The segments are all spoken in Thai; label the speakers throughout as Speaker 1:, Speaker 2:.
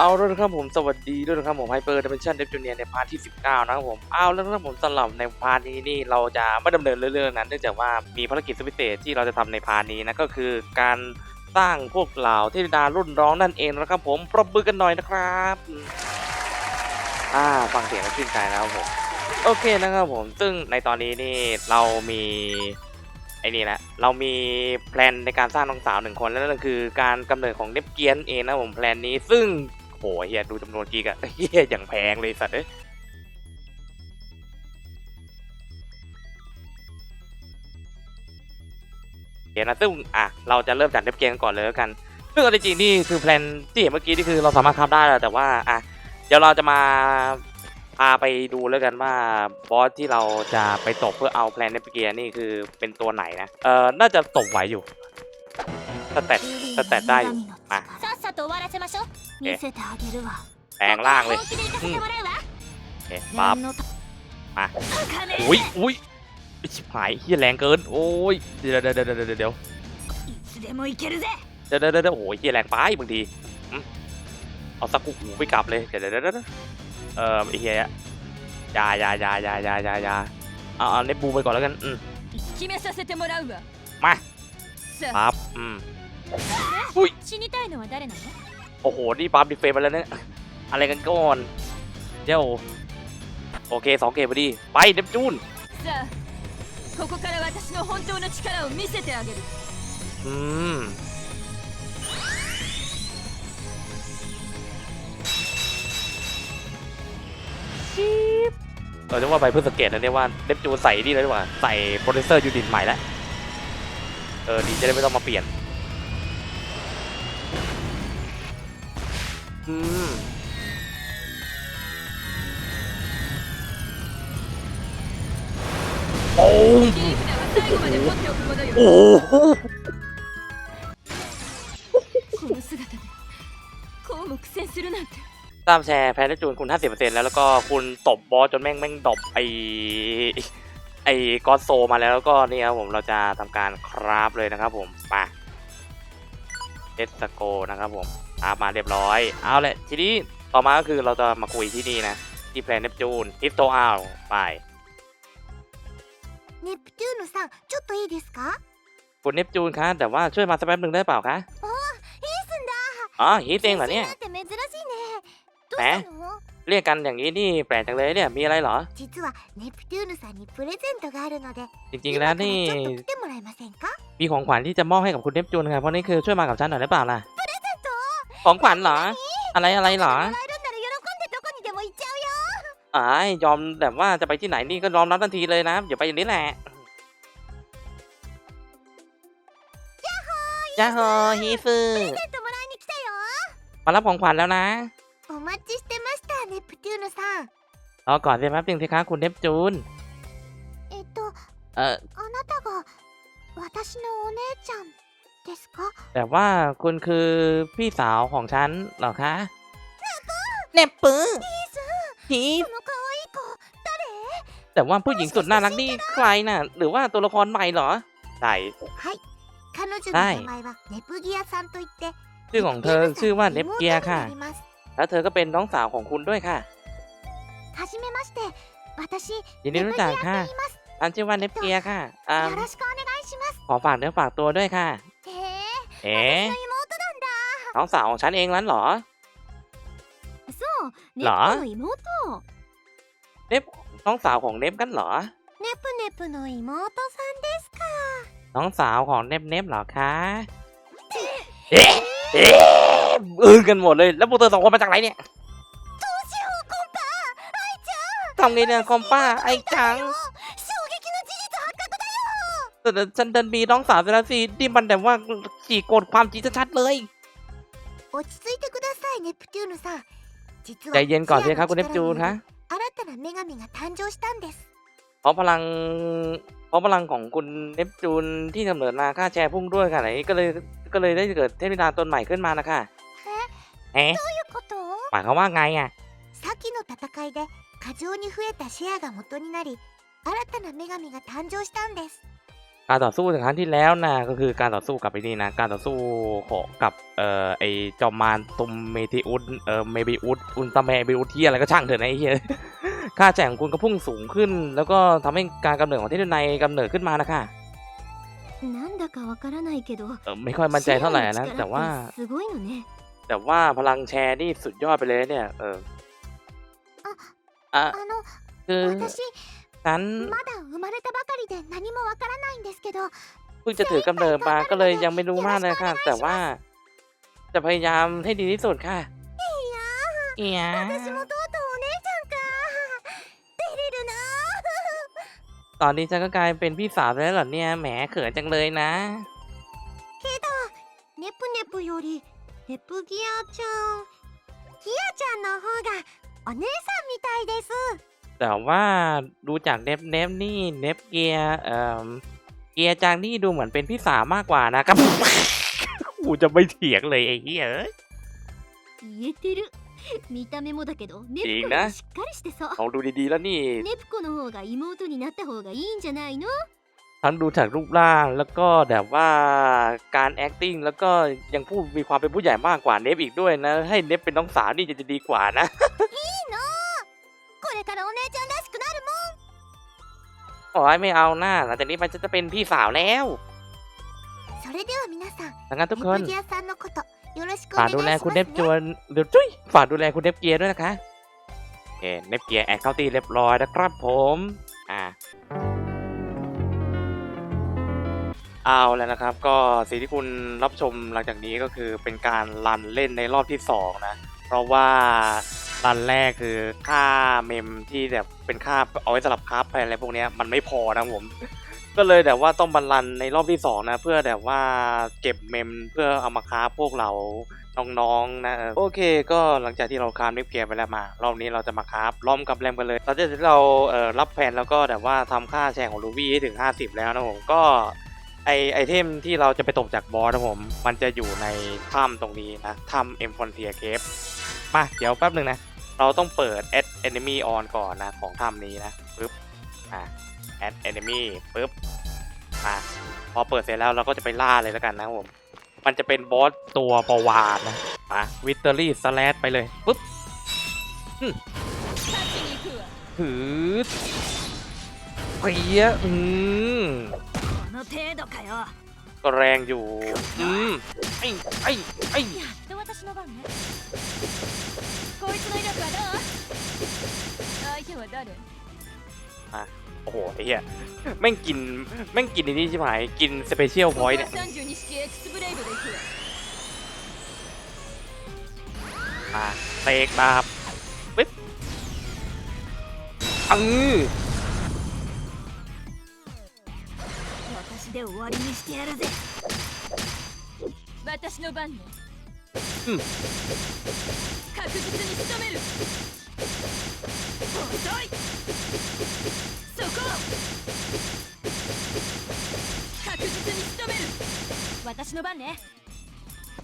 Speaker 1: เอาแล้วนะครับผมสวัสดีด้วยนะครับผมไฮเปอร์ดิเมนชันเดฟจูเนียในพาร์ทที่ 19 นะครับผมเอาแล้วนะครับผมสำหรับในพาร์ทนี้นี่เราจะไม่ดำเนินเรื่องนั้นเนื่องจากว่ามีภารกิจสุดพิเศษที่เราจะทำในพาร์ทนี้นะก็คือการสร้างพวกเหล่าเทพดารุ่นร้องนั่นเองนะครับผมปรบมือกันหน่อยนะครับอ่าฟังเสียงแล้วชื่นใจแล้วครับผมโอเคนะครับผมซึ่งในตอนนี้นี่เรามีไอ้นี่แหละเรามีแพลนในการสร้างน้องสาวหนึ่งคนแล้วนั่นคือการกำเนิดของเนปเกียนเองนะผมแพลนนี้ ซึ่ง โหเฮียดูจำนวนกิกอะเฮียอย่างแพงเลยสัตว์เอ้ยเดี๋ยนะซึ่งอะเราจะเริ่มจากเล็บเกมก่อนเลยแล้วกัน ซึ่งจริงๆนี่คือแพลนที่เห็นเมื่อกี้นี่คือเราสามารถทำได้แหละแต่ว่าอะเดี๋ยวเราจะมาพาไปดูแล้วกันว่าบอสที่เราจะไปตบเพื่อเอาแพลนเล็บเกียนี่คือเป็นตัวไหนนะ เออน่าจะตบไหวอยู่สแตทสแตทได้อยู่มา
Speaker 2: さっさと終わらせましょう見せてあげるわ
Speaker 1: แปลงร่างเลย
Speaker 2: 本気で行かせてもらうわ
Speaker 1: โอเคปั๊บ
Speaker 2: 念のた
Speaker 1: มา
Speaker 2: 金
Speaker 1: อุ้ยอุ้ยชิบหายเฮียแรงเกิน โอ้ย เดี๋ยวเดี๋ยวเดี๋ยวเดี๋ยวเดี๋ยวเดี๋ยว
Speaker 2: いつでも行けるぜ
Speaker 1: เดี๋ยวเดี๋ยวเดี๋ยวโอ้ยเฮียแรงไปบางทีอืมเอาสักกูหูไปกลับเลย เดี๋ยวเดี๋ยวเดี๋ยวเดี๋ยวเออไอ้เฮียอยาอยาอยาอยาอยาอยาอยาเอาเอาเน็ตบูไปก่อนแล้วกัน อืม
Speaker 2: 決めさせてもらうわ
Speaker 1: มา
Speaker 2: さあ
Speaker 1: ปั๊บ อืม
Speaker 2: 死にたいのは誰なの
Speaker 1: โอ้โห นี่ปั๊บดิเฟนมาแล้วเนี่ย อะไรกันก่อน เดี๋ยว โอเคสองเกมพอดี ไปเนปจูน
Speaker 2: さあここから私の本当の力を見せてあげる
Speaker 1: อืม เออเรียกว่าไปเพื่อสังเกตนะเนี่ยว่าเนปจูนใส่นี่เลยดีกว่า ใส่โปรเซสเซอร์ยูนิตใหม่แล้ว เออ ดีจะได้ไม่ต้องมาเปลี่ยน อืโอ้โอ้โหตามแชร์แพ้ได้จูนคุณ 50%แล้วแล้วก็คุณตบบอสจนแม่งแม่งดบไอไอกอสโซมาแล้วแล้วก็นี่ครับผมเราจะทำการคราฟเลยนะครับผมไปเอสโกนะครับผม อามาเรียบร้อย เอาละ ทีนี้ต่อมาก็คือเราจะมาคุยที่นี่นะ ที่แพลนเนปจูนฮิปโตอาลไป
Speaker 3: เนปจูนซังちょっといいですか
Speaker 1: คุณเนปจูนคะแต่ว่าช่วยมาสักแป๊บหนึ่งได้เปล่าคะ
Speaker 3: อ้ฮิสนดา
Speaker 1: อ๋อฮีสเองเหรอเนี่ย
Speaker 3: แหม
Speaker 1: เรียกกันอย่างนี้นี่แปลกจังเลยเนี่ยมีอะไรเหรอจริงๆแล้วนี่มีของขวัญที่จะมอบให้กับคุณเนปจูนครับเพราะนี่คือช่วยมากับฉันหน่อยได้เปล่าล่ะ ของขวัญเหรอ อะไรอะไรเหรอ
Speaker 3: もらえるんなら喜んでどこにでも行っちゃうよ
Speaker 1: อ๋ายอมแบบว่าจะไปที่ไหนนี่ก็ยอมรับทันทีเลยนะอย่าไปอย่างนี้แหละยาโฮฮิซึ
Speaker 3: プレゼントもらいに来たよ
Speaker 1: มารับของขวัญแล้วนะ
Speaker 3: お待ちしてましたネプテューヌさん
Speaker 1: รอก่อนสิแป๊บนึงสิคะคุณเนปจูน
Speaker 3: えっと
Speaker 1: เออ
Speaker 3: あなたが私のお姉ちゃん ですか
Speaker 1: แต่ว่าคุณคือพี่สาวของฉันเหรอคะเนปปื้ฮี
Speaker 3: その可愛い子誰
Speaker 1: แต่ว่าผู้หญิงสุดน่ารักนี่ใครน่ะ หรือว่าตัวละครใหม่เหรอใช่
Speaker 3: はい彼女の
Speaker 1: はい
Speaker 3: 名前はネプギアさんといって
Speaker 1: ชื่อของเธอชื่อว่าเนปเกียร์ค่ะ
Speaker 3: 妹になります
Speaker 1: แล้วเธอก็เป็นน้องสาวของคุณด้วยค่ะ
Speaker 3: はじめまして私
Speaker 1: ยินดีรู้จักค่ะ
Speaker 3: ネプギアと言います
Speaker 1: ฉันชื่อว่าเนปเกียร์ค่ะอ่า
Speaker 3: よろしくお願いします
Speaker 1: ขอฝากเนื้อฝากตัวด้วยค่ะ
Speaker 3: へえ
Speaker 1: เอ๋น้องสาวของฉันเองนั้นเหรอเห
Speaker 3: รอ
Speaker 1: เนปน้องสาวของเนปกันเหรอ
Speaker 3: เนปเนปโนอิโมโตซั
Speaker 1: นเดสค่ะน้องสาวของเนปเนปเหรอคะเอ๊ะเอ๊ะอื้อกันหมดเลย แล้วพวกเธอสองคนมาจากไหนเนี่ยทำไงเนี่ยคอมป้าไอ้จัง แต่แต่ฉันเดินมีน้องสาวไปแล้วสินี่มันแบบว่าขี่โกรธความจริงชัดๆเลย
Speaker 3: 落ち着いてくださいネプテューヌさん実
Speaker 1: ใจ
Speaker 3: は
Speaker 1: เย็นก่อนสิครับ
Speaker 3: シ
Speaker 1: คุณ
Speaker 3: ア
Speaker 1: เนปจูน
Speaker 3: の力によ
Speaker 1: คะ
Speaker 3: り新たな女神が誕生したんです
Speaker 1: เพราะพลัง เพราะพลังของคุณเนปจูนที่กำเนิดมาค่าแชร์พุ่งด้วยค่ะไหนก็เลยก็เลยได้เกิดเทพธิดาตนใหม่ขึ้นมานะคะเอ๊ะ
Speaker 3: どういうこと
Speaker 1: หมายความว่าไงอ่ะ
Speaker 3: 先の戦いで過剰に増えたシェアが元になり新たな女神が誕生したんです
Speaker 1: การต่อสู้จากครั้งที่แล้วนะก็คือการต่อสู้กับไอ้นี่นะการต่อสู้ของกับเอ่อไอจอมมารตุมเมติอุสเอ่อเมบิอุสอุนตร้าแมเมบิอุสที่อะไรก็ช่างเถอะนะไอ้เหี้ยค่าแจ่งคุณก็พุ่งสูงขึ้น แล้วก็ทำให้การกำเนิดของเทนในกำเนิดขึ้นมานะคะไม่ค่อยมั่นใจเท่าไหร่นะแต่ว่า แต่ว่าพลังแชร์นี่สุดยอดไปเลยเนี่ย เอออะคือ ฉัน
Speaker 3: まだ生まれたばかりで何もわからないんですけど
Speaker 1: เพิ่งจะถือกำเนิดมาก็เลยยังไม่รู้มากเลยค่ะ แต่ว่า จะพยายามให้ดีที่สุดค่ะเอีย
Speaker 3: 私もとうとうお姉ちゃんか照れるな
Speaker 1: ตอนนี้ฉันก็กลายเป็นพี่สาวแล้วเหรอเนี่ยแหมเขินจังเลยนะ
Speaker 3: けどネプネプよりネプギアちゃんギアちゃんの方がお姉さんみたいです
Speaker 1: แต่ว่าดูจากเนฟเนฟนี่เนฟเกียร์เอ่อเกียร์จางนี่ดูเหมือนเป็นพี่สาวมากกว่านะครับ กูจะไม่เถียงเลยไอ้เหี้ยเอ้ย
Speaker 3: 言えてる見た目もだけどネ
Speaker 1: いいな
Speaker 3: プコがしっかりしてそう
Speaker 1: ลองดูดีๆแล้วนี่
Speaker 3: ネプコの方が妹になった方がいいんじゃないの
Speaker 1: ทั้งดูจากรูปร่างแล้วก็แบบว่าการ acting แล้วก็ยังพูดมีความเป็นผู้ใหญ่มากกว่าเนฟอีกด้วยนะ ให้เนฟเป็นน้องสาวนี่จะดีกว่านะ
Speaker 3: これからお姉ちゃんらしくなるもん
Speaker 1: โอ้ยไม่เอาหน้าหลังจากนี้มันจะเป็นพี่สาวแล้ว
Speaker 3: それでは皆さん
Speaker 1: ดังนั้นทุก
Speaker 3: ネ
Speaker 1: คน
Speaker 3: プギアさんのことよろしくお
Speaker 1: ฝา
Speaker 3: 願
Speaker 1: ก
Speaker 3: いし
Speaker 1: ดู
Speaker 3: ま
Speaker 1: แล
Speaker 3: す
Speaker 1: คุณเน
Speaker 3: ね
Speaker 1: ฟจวนเดี๋ยวจุ้ยฝากดูแลคุณเนฟเกียร์ด้วยนะคะโอเคเนฟเกียร์แอคเคาน์ตีเรียบร้อยนะครับผมอ่าเอาแล้วนะครับ ก็สิ่งที่คุณรับชมหลังจากนี้ก็คือเป็นการรันเล่นในรอบที่สองนะ เพราะว่า รันแรกคือค่าเมมที่แบบเป็นค่าเอาไว้สำหรับคราฟอะไรพวกนี้มันไม่พอนะผม ก็เลยแบบว่าต้องบรรลันในรอบที่สองนะ เพื่อแบบว่าเก็บเมมเพื่อเอามาค้าฟพวกเราน้องๆนะโอเค ก็หลังจากที่เราค้าเมฟเกียไปแล้วมา รอบนี้เราจะมาค้าฟล้อมกับแรมกันเลยหลังจากที่เราเอ่อรับแผนแล้วก็แบบว่าทำค่าแชร์ของลูบี้ให้ถึง 50 แล้วนะผมก็ไอไอเทมที่เราจะไปตกจากบอสนะผม มันจะอยู่ในถ้ำตรงนี้นะถ้ำเอ็มฟอนเทียเคฟมา เดี๋ยวแป๊บหนึ่งนะ เราต้องเปิด add enemy on ก่อนนะของถ้ำนี้นะปึ๊บอะ add enemy ปึ๊บมาพอเปิดเสร็จแล้วเราก็จะไปล่าเลยแล้วกันนะผมมันจะเป็นบอสตัวประวานนะป่ะ Victory Slash ไปเลยปึ๊บหืดเพี้ยอืมก็แรงอยู่ อืมไอ้ไอ้ไอ้
Speaker 2: こいつの威力はどう相手は誰
Speaker 1: โอ้โหไอ้เหี้ยแม่งกินแม่งกินในนี้ใช่ไหมกินสเปเชียลพอยต์
Speaker 2: こ
Speaker 1: เนี่ย
Speaker 2: こは32式 X ブレイブで行くわ
Speaker 1: มาเตกดาบปึ๊บอือ
Speaker 3: 私で終わりにしてやるぜ
Speaker 2: 私の番ね
Speaker 1: うん
Speaker 2: 確実に仕留める遅いそこ確実に仕留める私の番ね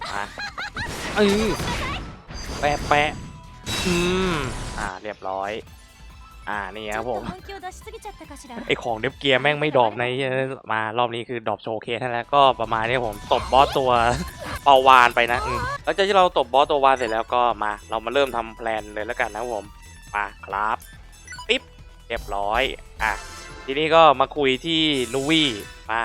Speaker 1: มาเออแปะแปะอืมอ่าเรียบร้อย อ่านี่ครับผม
Speaker 2: ちょっと本気を出しすぎちゃったかしら
Speaker 1: ไอของเดฟเกียร์แม่งไม่ดรอปในเออมารอบนี้คือดรอปโชว์เคสให้แล้วก็ประมาณนี้ผมตบบอสตัว เป่าวานไปนะหลังจากที่เราตบบอสตัววานเสร็จแล้วก็มา เรามาเริ่มทำแพลนเลยแล้วกันนะผมมาครับปิ๊บเรียบร้อยอะทีนี้ก็มาคุยที่ลูวี่มา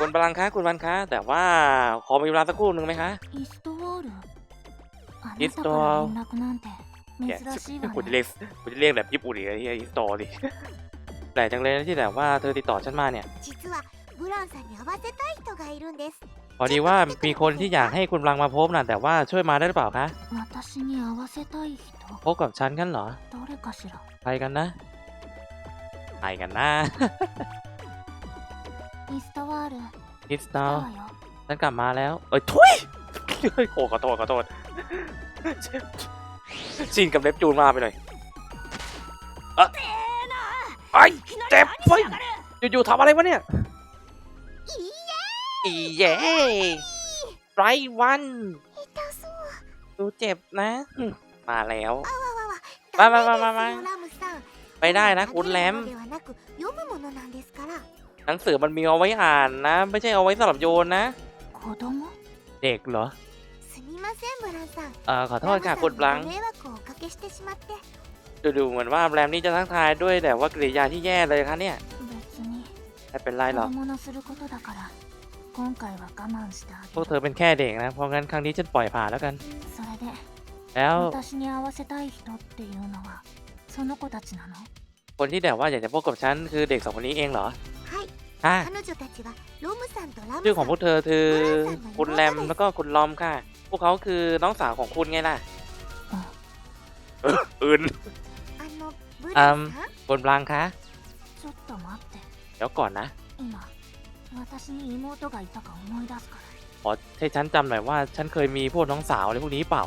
Speaker 1: คุณบาลังคะคุณบันคะ แต่ว่าขอมีเวลาสักครู่หนึ่งไหมคะอิสต
Speaker 3: วออิสต
Speaker 1: ว์ลคุณเรียกคุณเรียกแบบญี่ปุ่นอีกเลยที่อิสตอลดิ แปลกจังเลยนที่แต่ว่าเธอติดต่อฉันมาเนี่ยพอดีว่ามีคนที่อยากให้คุณบังมาพบนะแต่ว่าช่วยมาได้หรือเปล่าคะพบกับฉันกันเหรอใครกันนะใครกันนะ
Speaker 3: อิสตาวาร์
Speaker 1: อิสตา
Speaker 3: ว
Speaker 1: ฉันกลับมาแล้วเอ้ยทุยเฮ้ยโอ้ขอโทษขอโทษชินกับเล็บจูนมาไปหน่อยเออ ไอ้เจ็บเฮ้ยอยู่ๆทำอะไรวะเนี่ย อีเย่ไรวันดูเจ็บนะ มาแล้วมา
Speaker 3: มามามามา
Speaker 1: ไปได้นะคุณแรมหนังสือมันมีเอาไว้อ่านนะ ไม่ใช่เอาไว้สำหรับโยนนะเด็กเหรอเออขอโทษค่ะคุณบลัง ดูดูเหมือนว่าแรมนี่จะทักทายด้วยแต่ว่ากริยาที่แย่เลยคะเนี่ยไม่เป็นไรหรอกพวกเธอเป็นแค่เด็กนะ เพราะงั้นครั้งนี้ฉันปล่อยผ่านแล้วกัน แล้วคนที่แต่ว่าอยากจะพบกับฉันคือเด็กสองคนนี้เองเหรอฮะชื่อของพวกเธอคือคุณแรมแล้วก็คุณลอมค่ะ พวกเขาคือน้องสาวของคุณไงล่ะอื่น อื่น
Speaker 3: あのブランさん
Speaker 1: คุณบลังคะ
Speaker 2: ちょっと待って
Speaker 1: เดี๋ยวก่อนนะ
Speaker 2: 今私に妹がいたか思い出すから
Speaker 1: ขอให้ฉันจำหน่อยว่าฉันเคยมีพวกน้องสาวอะไรพวกนี้เปล่า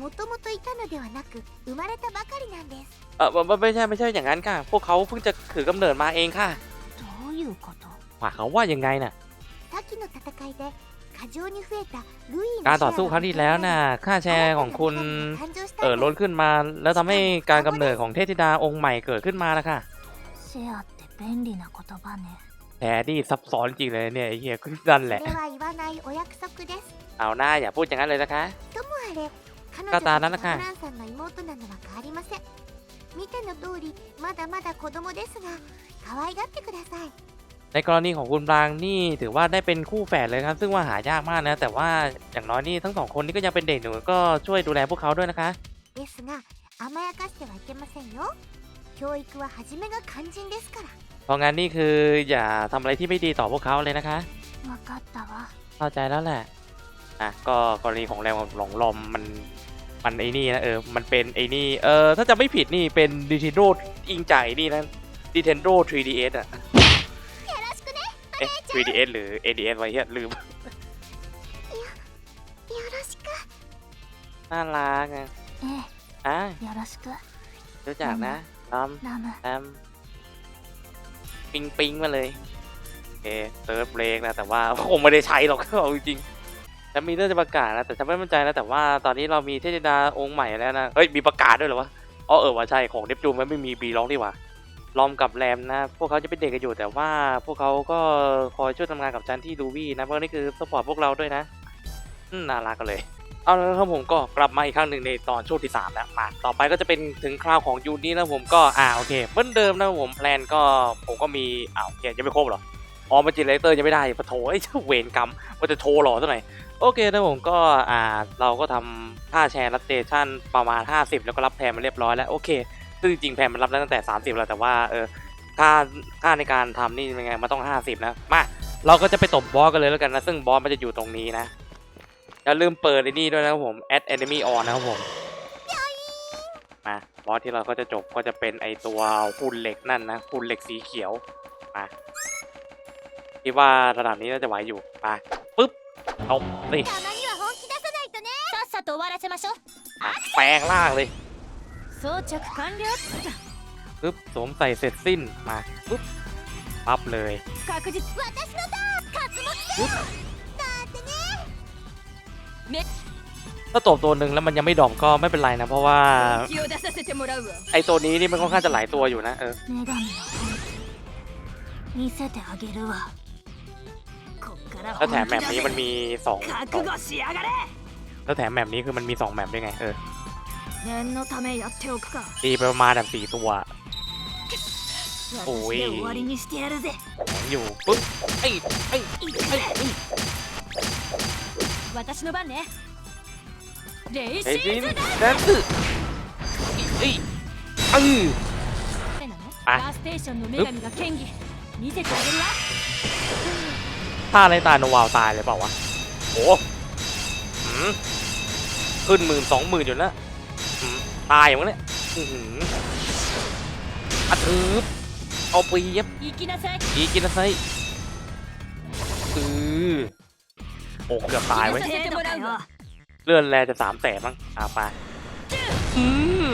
Speaker 3: もともといたのではなく生まれたばかりなんです
Speaker 1: เออไม่ไม่ใช่ไม่ใช่อย่างนั้นค่ะ พวกเขาเพิ่งจะถือกำเนิดมาเองค่ะ
Speaker 2: どういうこと
Speaker 1: หมายเขามว่ายังไงน่ะ
Speaker 3: さっきの戦いで 過剰に増えたルイの
Speaker 1: การต่อสู้ครั้งที่แล้วน่ะ ค่าแชร์ของคุณ เออล้นขึ้นมา แล้วทำให้การกำเนิดของเทพธิดาองค์ใหม่เกิดขึ้นมาแล้วค่ะ
Speaker 2: シェアって便利な言葉ね
Speaker 1: แผลนี่ซับซ้อนจริงเลยเนี่ยไอ้เหี้ยคือนั่นแห
Speaker 3: そ
Speaker 1: ละ
Speaker 3: れは言わないお約束です
Speaker 1: เอาหน้าอย่าพูดอย่างนั้นเลยนะคะ
Speaker 3: ともあれ彼女
Speaker 1: ガタ
Speaker 3: たちが
Speaker 1: ーなんだか
Speaker 3: ブランさんの妹なのは変わりません見ての通りまだまだ子供ですが可愛がってください
Speaker 1: ในกรณีของคุณบรางนี่ถือว่าได้เป็นคู่แฝดเลยครับ ซึ่งว่าหายากมากนะ แต่ว่าอย่างน้อยนี่ทั้งสองคนนี่ก็ยังเป็นเด็กหนูก็ช่วยดูแลพวกเขาด้วยนะคะ
Speaker 3: ですが甘やかしてはいけませんよ教育は初めが肝心ですから
Speaker 1: เพราะงั้นนี่คืออย่าทำอะไรที่ไม่ดีต่อพวกเขาเลยนะคะ
Speaker 2: 分かったわ
Speaker 1: เข้าใจแล้วแหละอ่ะก็กรณีของแรมกับหลงลมมันมันไอ้นี่นะเออมันเป็นไอ้นี่เออถ้าจะไม่ผิดนี่เป็น Nintendo อิงจากไอ้นี่นะ Nintendo 3DS อ่ะ
Speaker 3: よろしくね
Speaker 1: เอ๊ะ 3DS หรือ ADS ไว้เหี้ยลืม
Speaker 3: よろしく
Speaker 1: น่ารักอ่ะ
Speaker 2: え
Speaker 1: อ่ะ
Speaker 2: えよろしく
Speaker 1: รู้จักนะลอม
Speaker 2: ラム
Speaker 1: แอมปิงปิงมาเลยโอเคเซิร์ฟเบรกนะ แต่ว่า คงไม่ได้ใช้หรอก เอาจริงๆจะมีเรื่องจะประกาศนะ แต่ฉันไม่มั่นใจนะ แต่ว่าตอนนี้เรามีเทพธิดาองค์ใหม่แล้วนะ เฮ้ย มีประกาศด้วยเหรอวะ อ๋อเออว่าใช่ ของเนปจูนมันไม่มีบีร้องดีกว่า ลอมกับแรมนะ พวกเขาจะเป็นเด็กกันอยู่แต่ว่าพวกเขาก็คอยช่วยทำงานกับจันที่ดูวี่นะเพราะนี่คือสปอร์ตพวกเราด้วยนะอืมน่ารักกันเลย เอาแล้วครับผมก็กลับมาอีกครั้งหนึ่งในตอนช่วงที่3แล้วมาต่อไปก็จะเป็นถึงคราวของยูนี่แล้วผมก็อ่าโอเคเหมือนเดิมนะผมแพลนก็ผมก็มีอ้าวโอเคยังไม่ครบหรออ๋อมาจิเลเตอร์ยังไม่ได้ปะโถไอ้เจ้าเวรกรรมว่าจะโทรหรอซะหน่โอเคนะผมก็อ่าเราก็ทำค่าแชร์รับสเตชันประมาณ 50 แล้วก็รับแพนมาเรียบร้อยแล้วโอเค ซึ่งจริงแพนมันรับได้ตั้งแต่ 30 แล้วแต่ว่าเออค่าค่าในการทำนี่ยังไงมันต้อง 50 นะ มา เราก็จะไปตบบอสกันเลยแล้วกันนะ ซึ่งบอสมันจะอยู่ตรงนี้นะ อย่าลืมเปิดไอ้นี่ด้วยนะครับผม add enemy on นะครับผม มาบอสที่เราก็จะจบก็จะเป็นไอตัวหุ่นเหล็กนั่นนะหุ่นเหล็กสีเขียว มาคิดว่าระดับนี้น่าจะไหวอยู่ มาปึ๊บเอาสิแปลงล่างเลย
Speaker 2: 装着完了っと
Speaker 1: ปึ๊บสวมใส่เสร็จสิ้นมาปึ๊บปั๊บเลย
Speaker 2: 確実
Speaker 3: 私のターン勝つもだってね
Speaker 1: ถ้าตบตัวหนึ่งแล้วมันยังไม่ดรอมก็ไม่เป็นไรนะ เพราะว่า
Speaker 2: 気を出させてもらうわ
Speaker 1: ไอตัวนี้นี่มันค่อนข้างจะหลายตัวอยู่นะเออ
Speaker 2: 女神の本気見せてあげるわこっから
Speaker 1: แล้วแถม
Speaker 2: 本
Speaker 1: แม
Speaker 2: 気
Speaker 1: ป
Speaker 2: だ
Speaker 1: นี้มัน
Speaker 2: ぜ
Speaker 1: มีสอง
Speaker 2: 覚悟しやがれ
Speaker 1: แล้วแถมแมปนี้คือมันมีสองแมปด้วยไงเออ
Speaker 2: 念のためやっておくか
Speaker 1: ตีไปประมาณแบบสี่ตัว
Speaker 2: 私
Speaker 1: おい
Speaker 2: で終わりにしてやるぜ
Speaker 1: อยู่ปึ๊บไอ้ไอ้ไอ้ไอ้
Speaker 2: 私の番ねレイ
Speaker 1: ไอ้
Speaker 2: シ
Speaker 1: ดิ
Speaker 2: ー
Speaker 1: น
Speaker 2: ズ
Speaker 1: แดนซ์ไอ้เออ
Speaker 2: なの
Speaker 1: あ
Speaker 2: ラーステーションの女神が剣技見せてあげるわ
Speaker 1: ถ้าอะไรตายโนวาวตายเลยเปล่าวะโอ้หืมขึ้นหมื่นสองหมื่นอยู่แล้วหืม ตายอย่างเนี่ยอัดถือเอาปีเย็บอีกินาะไซอือโอ้เกือบตายไว้เลื่อนแลจะสามแสนมั้งอาไปอื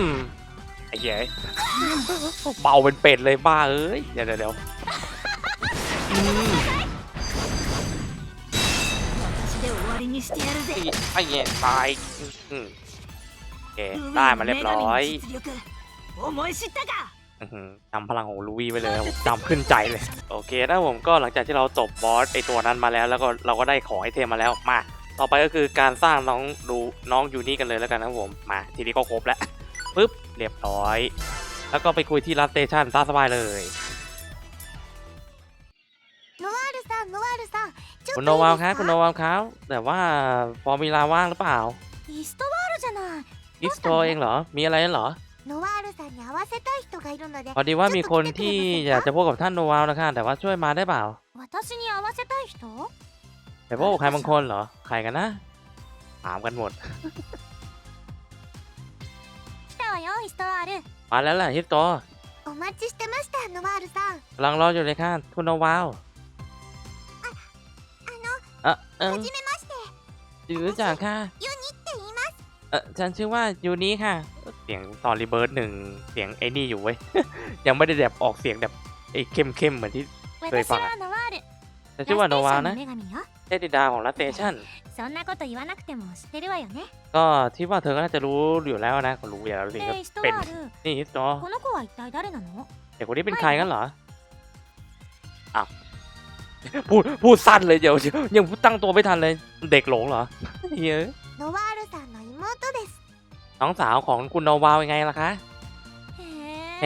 Speaker 1: มไอ้เหี้ยเบาเป็นเป็ดเลยบ้าเอ้ยเดี๋ยวเดี๋ยวไอ้เหี้ยตาย เคได้มาเรียบร้อยจำพลังของลูวี่ไว้เลยครับจำขึ้นใจเลย โอเคนะผมก็หลังจากที่เราจบบอสไอตัวนั้นมาแล้ว แล้วก็เราก็ได้ของไอเทมมาแล้วมา ต่อไปก็คือการสร้างน้องดูน้องยูนี่กันเลยแล้วกันนะผมมาทีนี้ก็ครบแล้วปึ๊บเรียบร้อย แล้วก็ไปคุยที่รัสเตชันซาสบายเลยคุณโนวาวครับคุณโนวาวครับแต่ว่าพอมีลาว่างหรือเปล่า
Speaker 3: อิสโตวาลじゃない
Speaker 1: อิสโตเองเหรอ มีอะไรเหรอ
Speaker 3: ノワールさんに会わせたい人がいるので
Speaker 1: พอดีว่ามีคนที่อยากจะพบกับท่านโนวาวนะคะแต่ว่าช่วยมาได้เปล่า
Speaker 3: 私に会わせたい人
Speaker 1: แต่พวกใครบางคนเหรอ ใครกันนะ ถามกันหมด
Speaker 3: 来たわよイストワール
Speaker 1: มาแล้วแหละฮิปโต
Speaker 3: お待ちしてましたノワールさん
Speaker 1: กำลังรออยู่เลยค่ะคุณโนวาว
Speaker 3: あ
Speaker 1: เออเออ
Speaker 3: のはじめまして
Speaker 1: จิรู้จักค่ะ
Speaker 3: ユニって言います
Speaker 1: เออฉันชื่อว่ายูนี้ค่ะ เสียงตอนรีเบิร์ดหนึ่งเสียงไอ้นี่อยู่เว้ย ยังไม่ได้แบบออกเสียงแบบไอ้เข้มเข้มเหมือนที่ เค
Speaker 3: ยฟังอะ
Speaker 1: ฉันชื่อว่าโนวานะเทพธิดาของรัตเตชันก็ที่ว่าเธอก็น่าจะรู้อยู่แล้วนะก็รู้อยู่แล้วสิก็เป็นนี่
Speaker 3: จอ
Speaker 1: เด็กคนนี้เป็นใครกันเหรออ้าวพูดพูดสั้นเลยเดี๋ยวยังตั้งตัวไม่ทันเลยเด็กหลงเหรอเฮ้ย
Speaker 3: โนวา
Speaker 1: น้องสาวของคุณโนวาวยังไงล่ะคะเห
Speaker 3: ม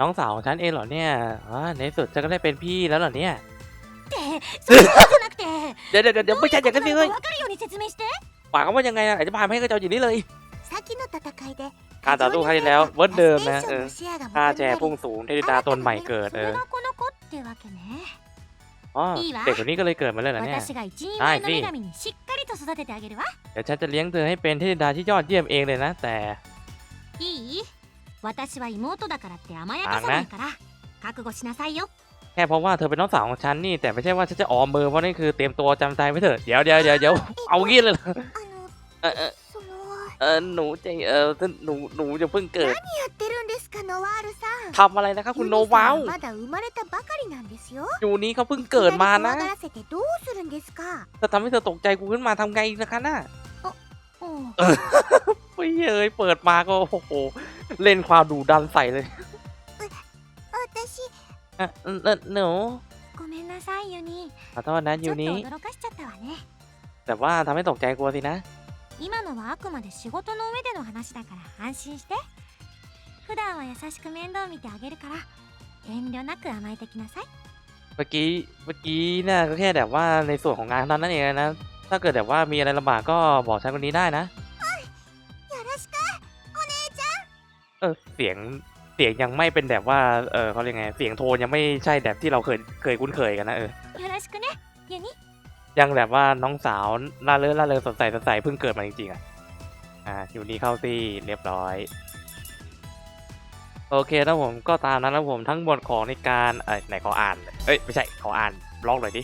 Speaker 1: น้องสาวของฉันเองเหรอเนี่ยในสุดฉันก็ได้เป็นพี่แล้วเหรอเนี่ยเดี๋ยวเดี๋ยวเดี๋ยวไม่ใช่อย่างนั้นสิเลยหวังว่ายังไงนะอธิบายให้กับเจ้าอยู่นี่เลยการต่อสู้ครั้งที่แล้วเวิร์ดเดิมนะเออค่าแชร์พุ่งสูงเทดิดาตนใหม่เกิดเออเด็กคนนี้ก็เลยเกิดมาเลยนะเนี่ย
Speaker 3: ได้สิ と育ててあげるわ
Speaker 1: เดี๋ยวฉันจะเลี้ยงเธอให้เป็นเทิดาที่ยอดเยี่ยมเองเลยนะ แต่
Speaker 3: いい私は妹だからって甘やかさないから覚悟しなさいよ
Speaker 1: แค่เพราะว่าเธอเป็นน้องสาวของฉันนี่แต่ไม่ใช่ว่าฉันจะออมมือเพราะนี่คือเตรียมตัวจำใจไม่เถอะเดี๋ยวเดี๋ยวเดี๋ยวเดี๋ยวเอางี้เลยรอ
Speaker 3: あ
Speaker 1: ออเออ เออหนูใจเออหนูหนูจะเพิ่งเกิด
Speaker 3: 何やってるんですかノワールさん
Speaker 1: ทำอะไรนะครับคุณโน
Speaker 3: ユニ
Speaker 1: วา
Speaker 3: さ
Speaker 1: ว
Speaker 3: んはまだ生まれたばかりなんですよ
Speaker 1: อยู่นี้เขาเพิ่งเกิดมานะ
Speaker 3: いきり怖がらせてどうするんですか
Speaker 1: จะทำให้เธอตกใจกูขึ้นมาทำไงนะคะน่ะ
Speaker 3: おう
Speaker 1: เฮ้ยเอ้ยเปิดมาก็โอ้โหเล่นความดุดันใส่เลย
Speaker 3: 私
Speaker 1: อ่ะเออเออหนู
Speaker 3: ごめんなさいユニ
Speaker 1: ขอโทษนะ
Speaker 3: ち
Speaker 1: ยู
Speaker 3: ょっと
Speaker 1: นี้
Speaker 3: 驚かしちゃったわね
Speaker 1: แต่ว่าทำให้ตกใจกลัวสินะ
Speaker 3: 今のはあくまで仕事の上での話だから安心して普段は優しく面倒見てあげるから遠慮なく甘えてきなさい
Speaker 1: เมื่อกี้เมื่อกี้น่ะก็แค่แบบว่าในส่วนของงานเท่านั้นเองนะ ถ้าเกิดแบบว่ามีอะไรลำบากก็บอกฉันคนนี้ได้นะ
Speaker 3: よろしくお姉ち
Speaker 1: เออเสียงเสียงยังไม่เป็นแบบว่าเออเขาเรียกไงเสียงโทนยังไม่ใช่แบบที่เราเคยเคยคุ้นเคยกันนะเออ
Speaker 3: ゃんよろしくねユニ
Speaker 1: ยังแบบว่าน้องสาวล่าเริงล่าเริงสดใสสดใสเพิ่งเกิดมาจริงๆอะอ่าอยู่นี่เข้าซี่เรียบร้อย โอเคนะผมก็ตามนั้นนะผมทั้งหมดของในการเอ้ยไหนขออ่าน เอ้ยไม่ใช่ขออ่านบล็อกหน่อยดิ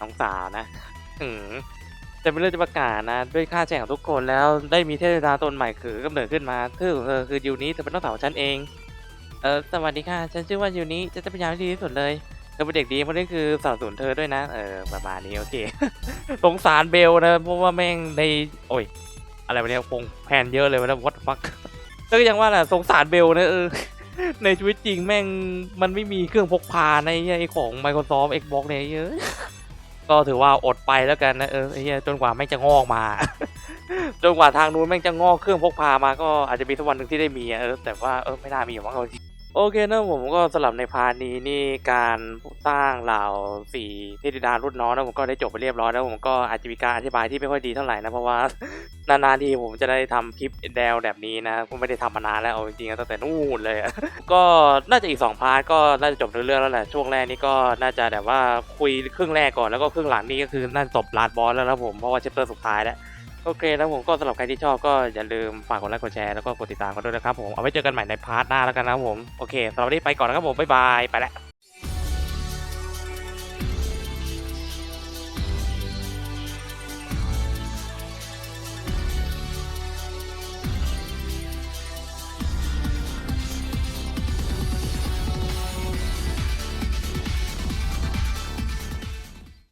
Speaker 1: น้องสาวนะอืมจะเป็นเรื่องจะประกาศนะ ด้วยค่าแชร์ของทุกคนแล้วได้มีเทพดาตนใหม่คือกำเนิดขึ้นมาชื่อของเธอคือยูนี้เธอเป็นน้องสาวของฉันเอง เออสวัสดีค่ะ ฉันชื่อว่ายูนี้ฉันจะพยายามให้ดีที่สุดเลย เธอเป็นเด็กดีเพราะนี่คือสนับสนุนเธอด้วยนะ เออประมาณนี้โอเค สงสารเบลนะเพราะว่าแม่งใน โอ้ย อะไรวะเนี่ยคงแพนเยอะเลยนะวัดฟักก็ยังว่าแหละสงสารเบลนะเออในชีวิตจริงแม่งมันไม่มีเครื่องพกพาในไอ้ของ Microsoft Xbox เนี่ยเยอะก็ถือว่าอดไปแล้วกันนะเออไอ้เหี้ยจนกว่าแม่งจะงอกมา จนกว่าทางนู้นแม่งจะงอกเครื่องพกพามาก็อาจจะมีสักวันหนึ่งที่ได้มีเออแต่ว่าเออไม่น่ามีหรอกมั้งเอาจริง โอเคนะผมก็สลับในพาร์ทนี้นี่การสร้างเหล่าสี่เทพธิดารุ่นน้องนะผมก็ได้จบไปเรียบร้อยแล้วผมก็อาจจะมีการอธิบายที่ไม่ค่อยดีเท่าไหร่นะเพราะว่านานๆทีผมจะได้ทำคลิปแนวแบบนี้นะผมไม่ได้ทำมานานแล้วเอาจริงๆตั้งแต่นู่นเลย ก็น่าจะอีกสองพาร์ทก็น่าจะจบเรื่องแล้วแหละช่วงแรกนี่ก็น่าจะแบบว่าคุยครึ่งแรกก่อนแล้วก็ครึ่งหลังนี่ก็คือน่าจะจบลาดบอสแล้วนะผมเพราะว่าเชปเตอร์สุดท้ายแล้ว โอเคแล้วผมก็สำหรับใครที่ชอบก็อย่าลืมฝากกดไลค์กดแชร์แล้วก็กดติดตามกันด้วยนะครับผมเอาไว้เจอกันใหม่ในพาร์ทหน้าแล้วกันนะครับผมโอเคสำหรับวันนี้ไปก่อนนะครับผมบ๊ายบายไปแล้ว